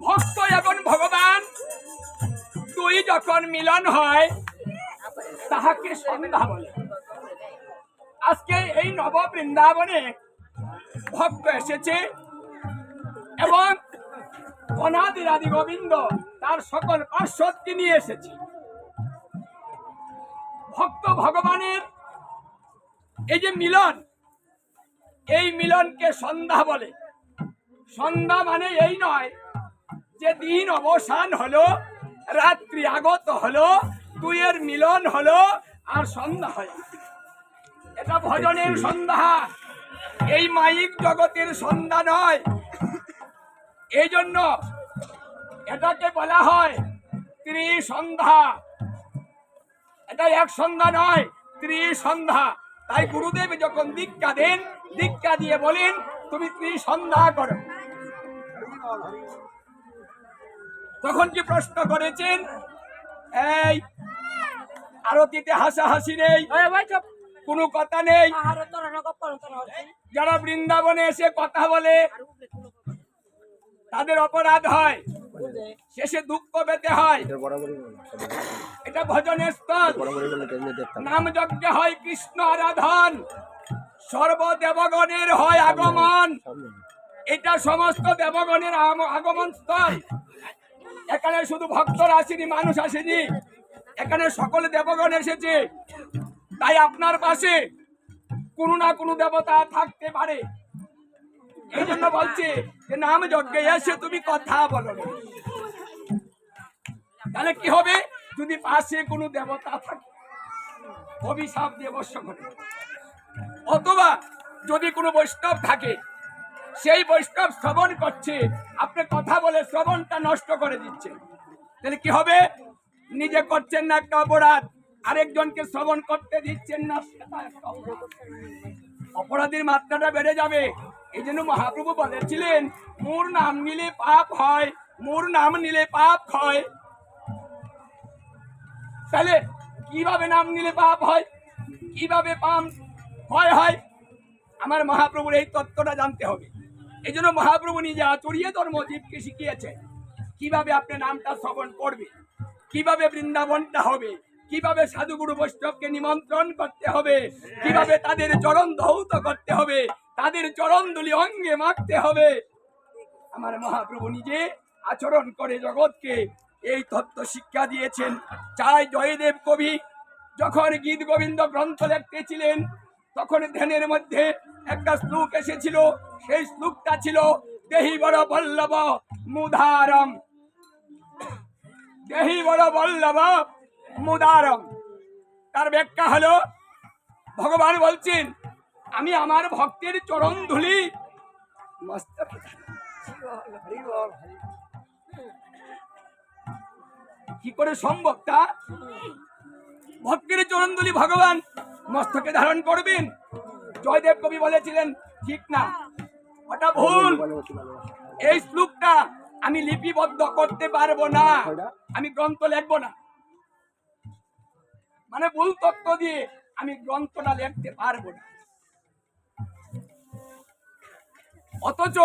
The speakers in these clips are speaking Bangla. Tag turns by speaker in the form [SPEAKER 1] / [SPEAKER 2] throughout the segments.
[SPEAKER 1] ভক্ত এবং ভগবান, দুই যখন মিলন হয়, তাহাকে সন্ধ্যা বলে। আজকে এই নব বৃন্দাবনে ভক্ত এসেছে এবং অনাদিরাদি গোবিন্দ তার সকল পার্শ্বদকে নিয়ে এসেছে। ভক্ত ভগবানের এই যে মিলন, এই মিলনকে সন্ধ্যা বলে। সন্ধ্যা মানে এই নয় যে দিন অবসান হলো রাত্রি আগত হলো দুইয়ের মিলন হলো আর সন্ধ্যা হয় এটা ভজনের সন্ধ্যা। এই মাইক জগতের সন্ধ্যা নয়। এই জন্য এটাকে বলা হয় ত্রিসন্ধ্যা। এটা এক সন্ধ্যা নয় ত্রিসন্ধ্যা। তাই গুরুদেব যখন দীক্ষা দেন দীক্ষা দিয়ে বলেন তুমি ত্রিসন্ধ্যা করো। তখন কি প্রশ্ন করেছেন এই আরতিতে হাসাহাসি নেই কোনো কথা নেই। যারা বৃন্দাবনে এসে কথা বলে তাদের অপরাধ হয়। শেষে দুঃখ পেতে হয়। এটা ভজনের স্থল। নাম যজ্ঞ হয় কৃষ্ণ আরাধন। সর্বদেবগণের হয় আগমন। এটা সমস্ত দেবগণের আগমন স্থল। এখানে শুধু ভক্তরা আসেনি, মানুষ আসেনি। এখানে সকল দেবগণ এসেছে। তাই আপনার পাশে কোনো না কোনো দেবতা থাকতে পারে। এই জন্য বলছে যে নাম যজ্ঞে এসে তুমি কথা বলো তাহলে কি হবে? যদি পাশে কোনো দেবতা থাকে, অভিশাপ বর্ষ করে অথবা যদি কোনো বৈষ্ণব থাকে সেই বৈষ্ণব শ্রবণ করছে। আপনি কথা বলে শ্রবণটা নষ্ট করে দিচ্ছে। তাহলে কি হবে? নিজে করছেন না একটা অপরাধ। আরেকজনকে শ্রবণ করতে দিচ্ছেন না অপরাধীর মাত্রাটা বেড়ে যাবে। এই জন্য মহাপ্রভু বলেছিলেন, মোর নাম নিলে পাপ হয়, মোর নাম নিলে পাপ হয়। তাহলে কীভাবে নাম নিলে পাপ হয়? কীভাবে পাম হয় হয়? আমার মহাপ্রভুর এই তত্ত্বটা জানতে হবে। এই জন্য মহাপ্রভু নিজে আচরিয়ে ধর্ম জীবকে শিখিয়েছে কীভাবে আপনি নামটা শ্রবণ করবে? কীভাবে বৃন্দাবনটা হবে? কীভাবে সাধুগুরু বৈষ্ণবকে নিমন্ত্রণ করতে হবে? কীভাবে তাদের চরণ ধৌত করতে হবে? তাদের চরণ দুলি অঙ্গে মাখতে হবে? আমার মহাপ্রভু নিজে আচরণ করে জগৎকে এই তত্ত্ব শিক্ষা দিয়েছেন। চাই জয়দেব কবি। যখন গীত গোবিন্দ গ্রন্থ লিখতেছিলেন, তখন ধ্যানের মধ্যে একটা শ্লোক এসেছিল, সেই শ্লোকটা ছিল, দেহি বড় বল্লভ মুধারম দেহি বড় বল্লভ, মুদারম। তার ব্যাখ্যা হলো, ভগবান বলছেন, আমি আমার ভক্তের চরণ ধুলি। কি করে সম্ভব তা? ভক্তের চরণদুলি ভগবান মস্তকে ধারণ করবেন। জয়দেব কবি বলেছিলেন ঠিক না? ওটা ভুল। এই শ্লোকটা আমি লিপিবদ্ধ করতে পারব না। আমি গ্রন্থ লিখব না। মানে ভুল তত্ত্ব দিয়ে আমি গ্রন্থটা লিখতে পারব না। অথচ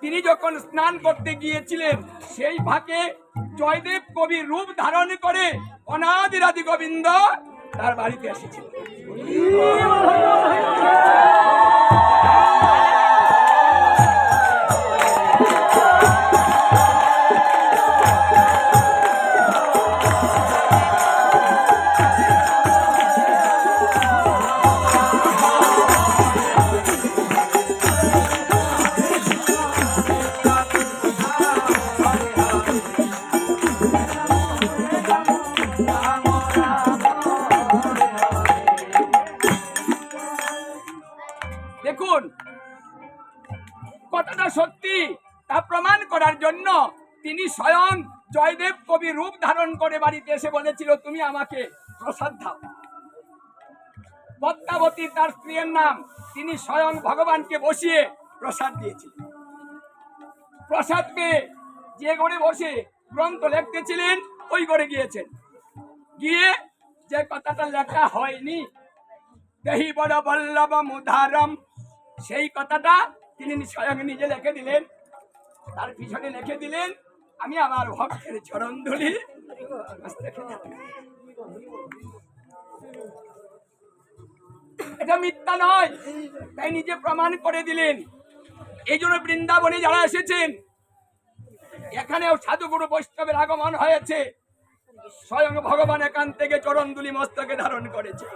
[SPEAKER 1] তিনি যখন স্নান করতে গিয়েছিলেন সেই ফাঁকে জয়দেব কবি রূপ ধারণ করে অনাদিরাদি গোবিন্দ তার বাড়িতে এসেছিলেন কথাটা সত্যি, তা প্রমাণ করার জন্য তিনি স্বয়ং জয়দেব কবি রূপ ধারণ করে বাড়িতে এসে বলেছিল, তুমি আমাকে প্রসাদ দাও। পদ্মাবতী তার স্ত্রীর নাম তিনি স্বয়ং ভগবানকে বসিয়ে প্রসাদ দিয়েছিলেন। প্রসাদ পেয়ে যে ঘরে বসে গ্রন্থ লিখতেছিলেন, ওই ঘরে গিয়েছেন। গিয়ে যে কথাটা লেখা হয়নি, দেহি বড় বল্লভ মুধারম, সেই কথাটা তিনি স্বয়ং নিজে লিখে দিলেন। তার পিছনে লিখে দিলেন, আমি আমার ভক্তের চরণ ধুলি। এটা মিথ্যা নয়, তাই নিজে প্রমাণ করে দিলেন। এই জন্য বৃন্দাবনে যারা এসেছেন, এখানেও সাধুগুরু বৈষ্ণবের আগমন হয়েছে। স্বয়ং ভগবান এখান থেকে চরণ দুলি মস্তকে ধারণ করেছে।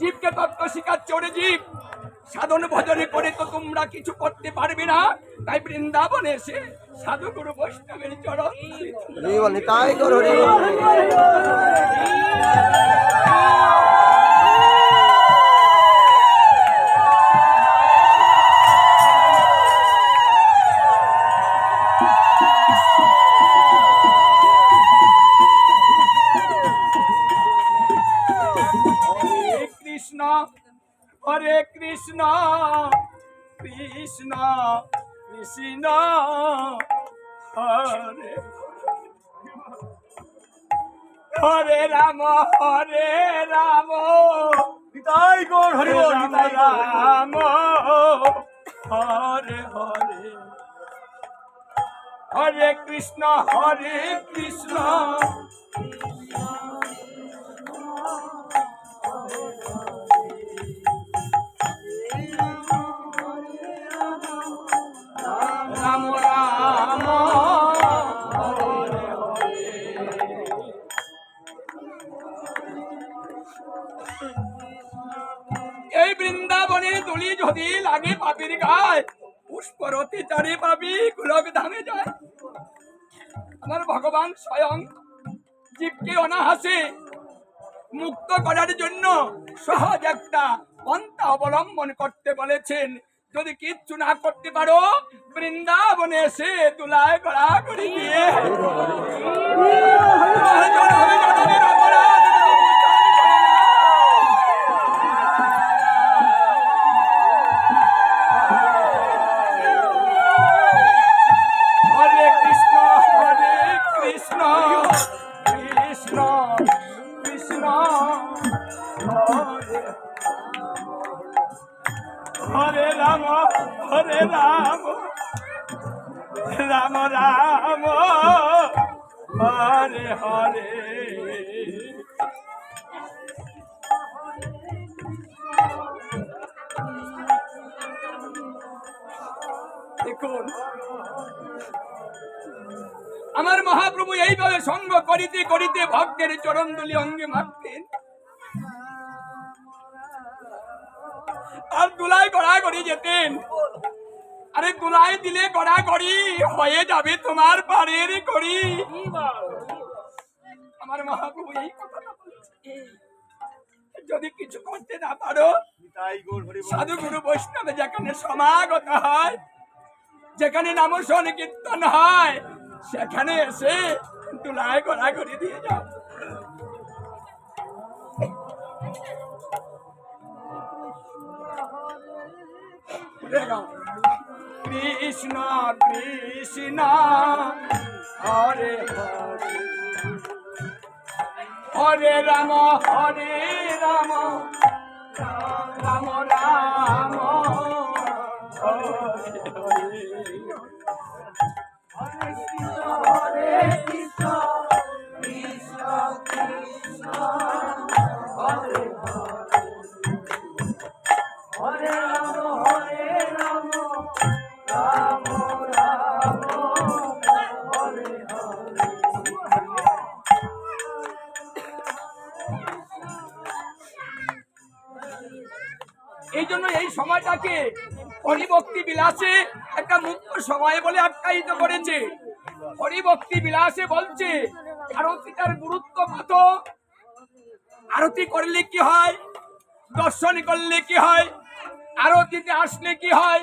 [SPEAKER 1] জীবকে তত্ত্ব শিখাচ্ছে ওরে জীব। সাধন ভজনে করে তো তোমরা কিছু করতে পারবে না। তাই বৃন্দাবনে এসে সাধু সাধুগুরু বৈষ্ণবের চরণ তাই তোমরা
[SPEAKER 2] হরি বল নিতাই গৌর হরি বল।
[SPEAKER 1] হরে কৃষ্ণ হরে কৃষ্ণ কৃষ্ণ কৃষ্ণ হরে হরে রাম হরে রাম।
[SPEAKER 2] নিতাই গৌর হরি।
[SPEAKER 1] রাম হরে হরে। হরে কৃষ্ণ হরে কৃষ্ণ। এই বৃন্দাবনে দুলি যদি লাগে পাপির গায় পুষ্পরতি চারি পাবি গোলক ধামে যায়। আমার ভগবান স্বয়ং জীবকে অনাহাসে মুক্ত করার জন্য সহজ একটা পন্থা অবলম্বন করতে বলেছেন। যদি কিচ্ছু না করতে পারো, বৃন্দাবনে এসে তুলায় গড়া করে দিয়ে। আমার মহাপ্রভু এইভাবে সঙ্গ করিতে করিতে ভক্তের চরণদুলি অঙ্গে মারতেন। আর দুলাই গড়াগড়ি যেতেন। আরে দুলাই দিলে গড়াগড়ি হয়ে যাবে তোমার পাড়ের করি আমার মহাপ্রভু এই যদি কিছু করতে না পারো সাধু গুরু বৈষ্ণবে যেখানে সমাগত হয়, যেখানে নাম কীর্তন হয় সেখানে এসে তুলায় গড়া করে দিয়ে যাও। কৃষ্ণ কৃষ্ণ, হরে হরে। হরে রাম হরে রাম রাম রাম। এই জন্য এই সময়টাকে হরিভক্তি বিলাসে একটা মুক্ত সময় বলে আখ্যায়িত করেছে। হরিভক্তি বিলাসে বলছে আরতিটার গুরুত্ব কত? আরতি করলে কি হয়? দর্শন করলে কি হয়? আরতিতে আসলে কি হয়?